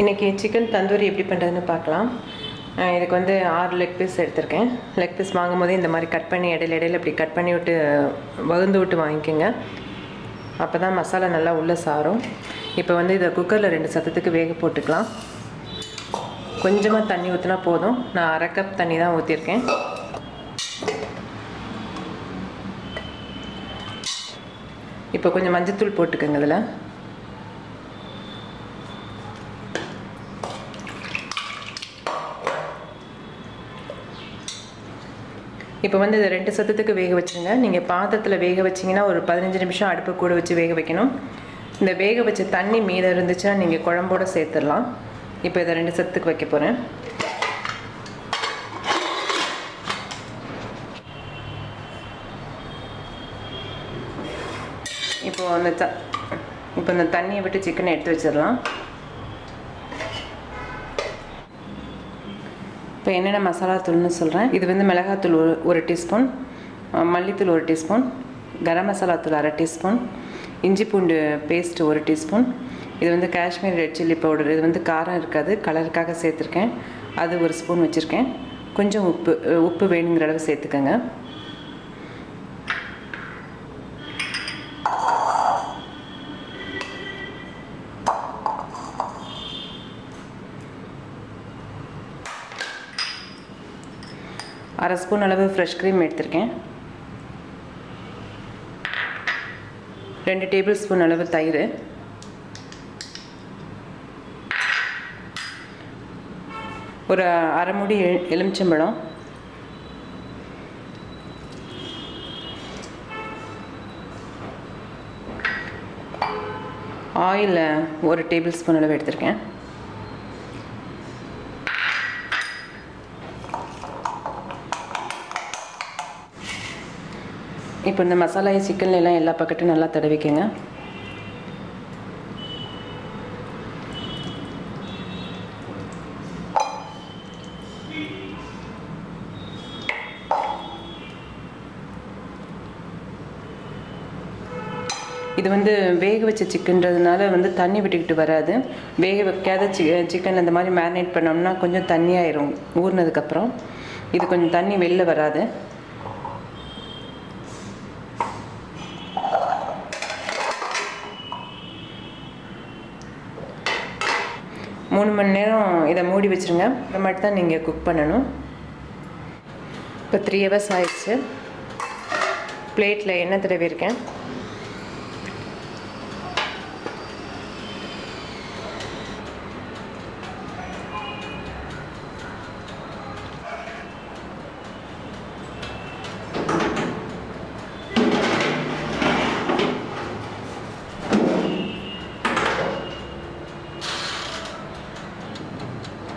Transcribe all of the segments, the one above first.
இன்றைக்கி சிக்கன் தந்தூரி எப்படி பண்ணுறதுன்னு பார்க்கலாம். இதுக்கு வந்து ஆறு லெக் பீஸ் எடுத்திருக்கேன். லெக் பீஸ் வாங்கும் போதே இந்த மாதிரி கட் பண்ணி இடையில இடையில இப்படி கட் பண்ணி விட்டு வகுந்து விட்டு வாங்கிக்கோங்க. அப்போ தான் மசாலா நல்லா உள்ளே சாரும். இப்போ வந்து இதை குக்கரில் ரெண்டு சத்தத்துக்கு வேக போட்டுக்கலாம். கொஞ்சமாக தண்ணி ஊற்றினா போதும். நான் அரை கப் தண்ணி தான் ஊற்றிருக்கேன் இப்போ கொஞ்சம் மஞ்சத்தூள் போட்டுக்கோங்க இதில். இப்போ வந்து இதை ரெண்டு சத்தத்துக்கு வேக வச்சுருங்க. நீங்கள் பாத்திரத்தில் வேக வச்சிங்கன்னா ஒரு பதினஞ்சு நிமிஷம் அடுப்பு கூட வச்சு வேக வைக்கணும். இந்த வேக வச்ச தண்ணி மீதம் இருந்துச்சுன்னா நீங்கள் குழம்போட சேர்த்துடலாம். இப்போ இதை ரெண்டு சத்துக்கு வைக்க போகிறேன் இப்போது அந்த த இப்போ இந்த தண்ணியை விட்டு சிக்கனை எடுத்து வச்சிடலாம். இப்போ என்னென்ன மசாலா தூள்னு சொல்கிறேன் இது வந்து மிளகாத்தூள் ஒரு ஒரு டீஸ்பூன் மல்லித்தூள் ஒரு டீஸ்பூன் கரம் மசாலா தூள் அரை டீஸ்பூன் இஞ்சி பூண்டு பேஸ்ட் ஒரு டீஸ்பூன். இது வந்து காஷ்மீர் ரெட் சில்லி பவுடர். இது வந்து காரம் இருக்காது கலருக்காக சேர்த்துருக்கேன். அது ஒரு ஸ்பூன் வச்சுருக்கேன். கொஞ்சம் உப்பு உப்பு வேணுங்கிற அளவு சேர்த்துக்கோங்க. அரை ஸ்பூன் அளவு ஃப்ரெஷ் க்ரீம் எடுத்திருக்கேன். ரெண்டு டேபிள் ஸ்பூன் அளவு தயிர். ஒரு அரை மூடி எலுமிச்சம்பழம். ஆயில் ஒரு டேபிள் ஸ்பூன் அளவு எடுத்திருக்கேன். இப்போ இந்த மசாலா சிக்கன் எல்லாம் எல்லா பக்கட்டும் நல்லா தடவிக்கங்க. இது வந்து வேக வச்ச சிக்கன்றதுனால வந்து தண்ணி விட்டுக்கிட்டு வராது. வேக வைக்காத சி சிக்கன் அந்த மாதிரி மேரினேட் பண்ணோம்னா கொஞ்சம் தண்ணி ஆயிரும். ஊறினதுக்கப்புறம். இது கொஞ்சம் தண்ணி வெளில வராது. மூணு மணி நேரம் இதை மூடி வச்சுருங்க. அப்புறமேட்டு தான் நீங்கள் குக் பண்ணணும். இப்போ த்ரீ ஹவர்ஸ் ஆயிடுச்சு. பிளேட்டில் எண்ணெய் தடவி இருக்கேன்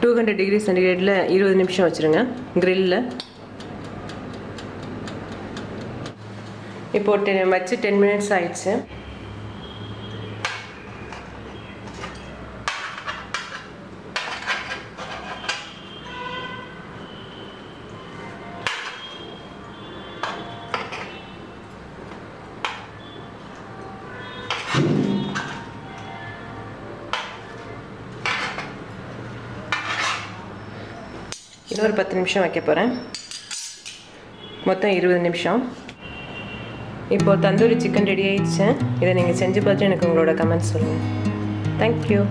டூ ஹண்ட்ரட் டிகிரி சென்டிகிரேடில் இருபது நிமிஷம் வச்சுருங்க. க்ரில்லில் இப்போ டென் வச்சு டென் மினிட்ஸ் ஆயிடுச்சு. இன்னொரு பத்து நிமிஷம் வைக்க போகிறேன் மொத்தம் இருபது நிமிஷம். இப்போது தந்தூரி சிக்கன் ரெடி ஆயிடுச்சு. இதை நீங்கள் செஞ்சு பார்த்து எனக்கு உங்களோட கமெண்ட்ஸ் சொல்லுங்கள் தேங்க்யூ